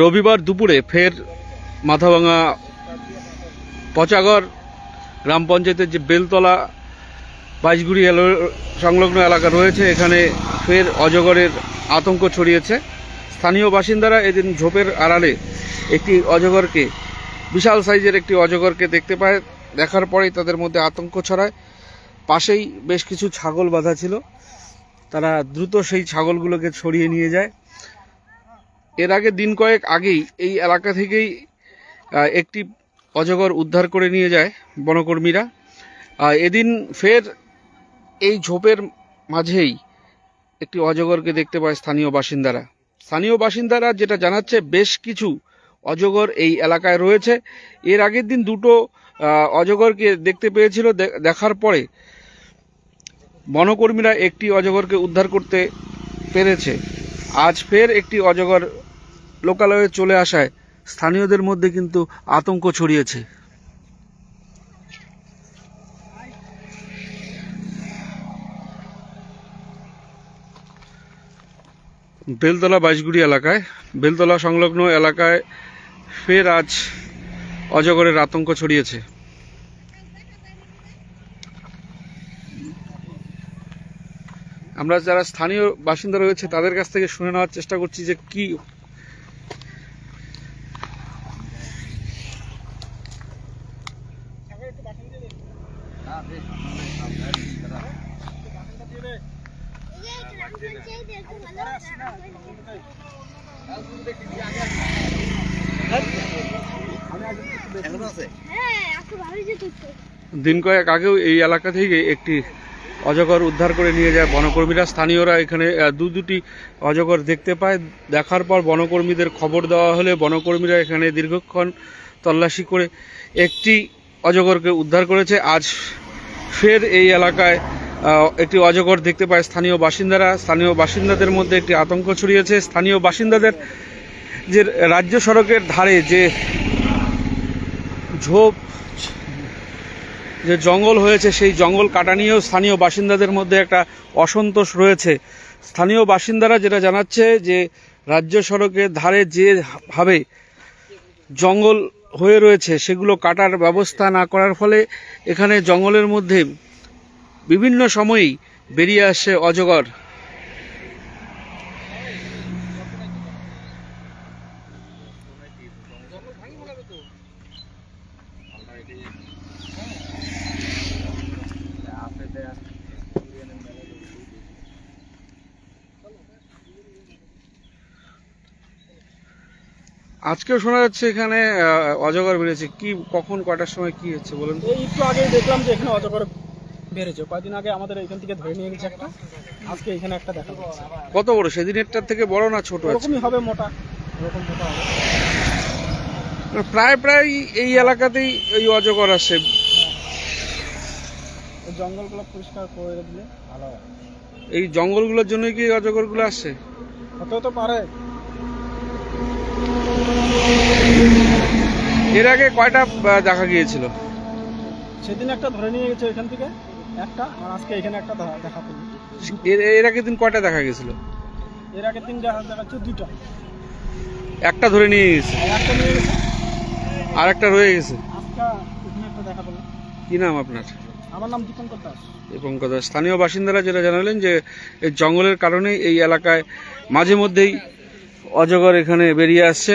রবিবার দুপুরে ফের মাথাভাঙা পচাগড় গ্রাম পঞ্চায়েতের যে বেলতলা বাইশগুড়ি সংলগ্ন এলাকা রয়েছে, এখানে ফের অজগরের আতঙ্ক ছড়িয়েছে। স্থানীয় বাসিন্দারা এদিন ঝোপের আড়ালে একটি অজগরকে, বিশাল সাইজের একটি অজগরকে দেখতে পায়। দেখার পরেই তাদের মধ্যে আতঙ্ক ছড়ায়। পাশেই বেশ কিছু ছাগল বাঁধা ছিল। তারা দ্রুত সেই ছাগলগুলোকে ছড়িয়ে নিয়ে যায়। এর আগে দিন কয়েক আগেই এই এলাকা থেকেই একটি অজগর উদ্ধার করে নিয়ে যায় বনকর্মীরা। এদিন ফের এই ঝোপের মাঝেই একটি অজগরকে দেখতে পায় স্থানীয় বাসিন্দারা। স্থানীয় বাসিন্দারা যেটা জানাচ্ছে, বেশ কিছু অজগর এই এলাকায় রয়েছে। এর আগের দিন দুটো অজগরকে দেখতে পেয়েছিল। দেখার পরে বনকর্মীরা একটি অজগরকে উদ্ধার করতে পেরেছে। আজ ফের একটি অজগর লোকালয়ে চলে আসায় স্থানীয়দের মধ্যে কিন্তু আতঙ্ক ছড়িয়েছে। বেলতলা বাইশগুড়ি এলাকায়, বেলতলা সংলগ্ন এলাকায় ফের আজ অজগরের আতঙ্ক ছড়িয়েছে। আমরা যারা স্থানীয় বাসিন্দা রয়েছে, তাদের কাছ থেকে শুনে নেওয়ার চেষ্টা করছি যে কি হ্যাঁ এত ভালো যে তুই দিন কয়েক আগেও এই এলাকা থেকে একটি অজগর উদ্ধার করে নিয়ে যায় বনকর্মীরা। স্থানীয়রা এখানে দু দুটি অজগর দেখতে পায়। দেখার পর বনকর্মীদের খবর দেওয়া হলে বনকর্মীরা এখানে দীর্ঘক্ষণ তল্লাশি করে একটি অজগরকে উদ্ধার করেছে। আজ ফের এই এলাকায় একটি অজগর দেখতে পায় স্থানীয় বাসিন্দারা। স্থানীয় বাসিন্দাদের মধ্যে একটি আতঙ্ক ছড়িয়েছে। স্থানীয় বাসিন্দাদের যে রাজ্য সড়কের ধারে যে ঝোপ, যে জঙ্গল হয়েছে, সেই জঙ্গল কাটা নিয়েও স্থানীয় বাসিন্দাদের মধ্যে একটা অসন্তোষ রয়েছে। স্থানীয় বাসিন্দারা যেটা জানাচ্ছে যে, রাজ্য সড়কের ধারে যেভাবে জঙ্গল হয়ে রয়েছে, সেগুলো কাটার ব্যবস্থা না করার ফলে এখানে জঙ্গলের মধ্যে বিভিন্ন সময়েই বেরিয়ে আসে অজগর। আজকেও শোনা যাচ্ছে এখানে অজগর বেড়েছে। কি কখন কয়টার সময় কি হচ্ছে বলুন? তো? এই একটু আগে দেখলাম যে এখানে অজগর বেড়েছে। কয়েকদিন আগে আমাদের এখান থেকে ধরে নিয়ে গেছে একটা। আজকে এখানে একটা দেখা যাচ্ছে। কত বড়? সেদিনেরটার থেকে বড় না ছোট আছে ওরকমই হবে মোটা। ওরকম মোটা হবে। প্রায় প্রায় এই এলাকাতেই এই অজগর আসে। জঙ্গলগুলো পরিষ্কার করে দিলে ভালো হয়। এই জঙ্গলগুলোর জন্যই কি অজগরগুলো আসে? হতেও তো পারে। এর আগে কয়টা দেখা গিয়েছিল? সেদিন একটা ধরে নিয়ে গেছে এখান থেকে একটা আর আজকে এখানে একটা দেখা পেল এর আগের দিন কয়টা দেখা গেছিল এর আগের দিন দেখা দেখাচ্ছে দুটো একটা ধরে নিয়ে গেছে? একটা নিয়ে গেছে। আর একটা রয়ে গেছে? আজকে এখানে একটা দেখা পেল কি নাম আপনার? আমার নাম দীপঙ্কর দাস। এবং কথা স্থানীয় বাসিন্দারা যেটা জানালেন যে এই জঙ্গলের কারণে এই এলাকায় মাঝে মধ্যেই অজগর এখানে বেরিয়ে আসছে।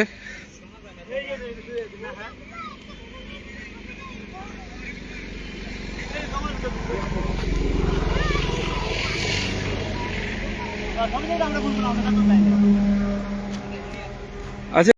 আচ্ছা